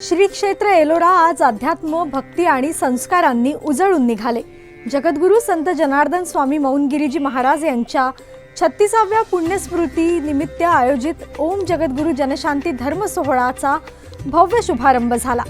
श्री क्षेत्र एलोरा आज अध्यात्म भक्ती आणि संस्कारांनी उजळून निघाले. जगद्गुरू संत जनार्दन स्वामी मौनगिरीजी महाराज यांच्या छत्तीसाव्या पुण्यस्मृती निमित्त आयोजित ओम जगद्गुरू जनशांती धर्म सोहळाचा भव्य शुभारंभ झाला.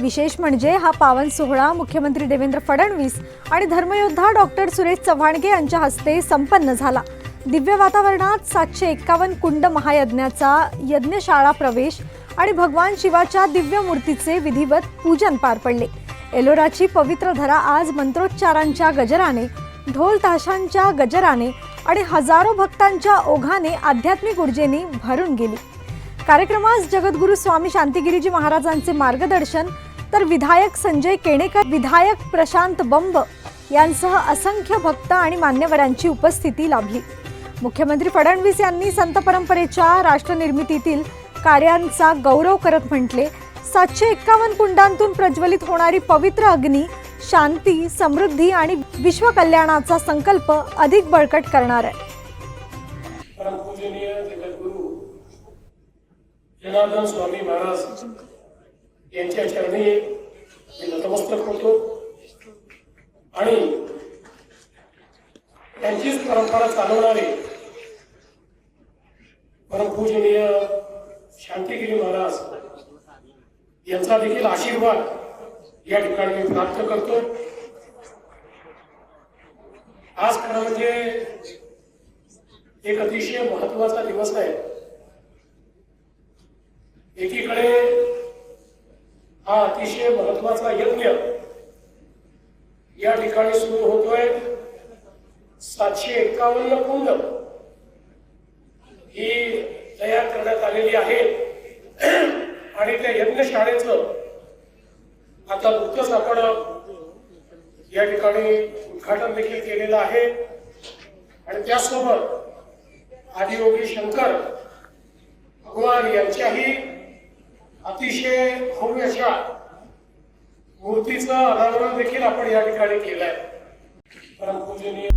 विशेष म्हणजे हा पावन सोहळा मुख्यमंत्री देवेंद्र फडणवीस आणि धर्मयोद्धा डॉक्टर सुरेश चव्हाणगे यांच्या हस्ते संपन्न झाला. दिव्य वातावरणात सातशे एक्कावन्न कुंड महायज्ञाचा यज्ञशाळा प्रवेश आणि भगवान शिवाच्या दिव्य मूर्तीचे विधिवत पूजन पार पडले. एलोराची पवित्र धरा आज मंत्रोच्चारांच्या गजराने ढोल ताशांच्या गजराने आणि हजारो भक्तांच्या ओघाने आध्यात्मिक ऊर्जेने भरून गेली. कार्यक्रमास जगद्गुरू स्वामी शांतिगिरीजी महाराजांचे मार्गदर्शन तर विधायक संजय केणेकर विधायक प्रशांत बंब यांसह असंख्य भक्त आणि मान्यवरांची उपस्थिती लाभली. मुख्यमंत्री फडणवीस यांनी संत परंपरेच्या राष्ट्रनिर्मितीतील कार्यांचा गौरव करत म्हटले सातशे एक्कावन्न कुंडांतून प्रज्वलित होणारी पवित्र अग्नी शांती समृद्धी आणि विश्वकल्याणाचा संकल्प अधिक बळकट करणार आहे. जनार्दन स्वामी महाराज यांच्या चरणी मी नतमस्तक होतो आणि त्यांचीच परंपरा चालवणारे परमपूजनीय शांतिगिरी महाराज. यांचा देखील आशीर्वाद या ठिकाणी मी प्राप्त करतो. आज खरं म्हणजे एक अतिशय महत्त्वाचा दिवस आहे. एकीकडे हा अतिशय महत्त्वाचा यज्ञ या ठिकाणी सुरू होतोय. सातशे एक्कावन्न कुंड ही करण्यात आलेली आहे. आणि त्या यज्ञशाळेचं आता नुकतंच आपण या ठिकाणी उद्घाटन देखील केलेलं आहे. आणि त्यासोबत आदियोगी शंकर भगवान यांच्याही अतिशय भव्य अशा मूर्तीचं अनावरण देखील आपण या ठिकाणी केलंय. परमपूजनीय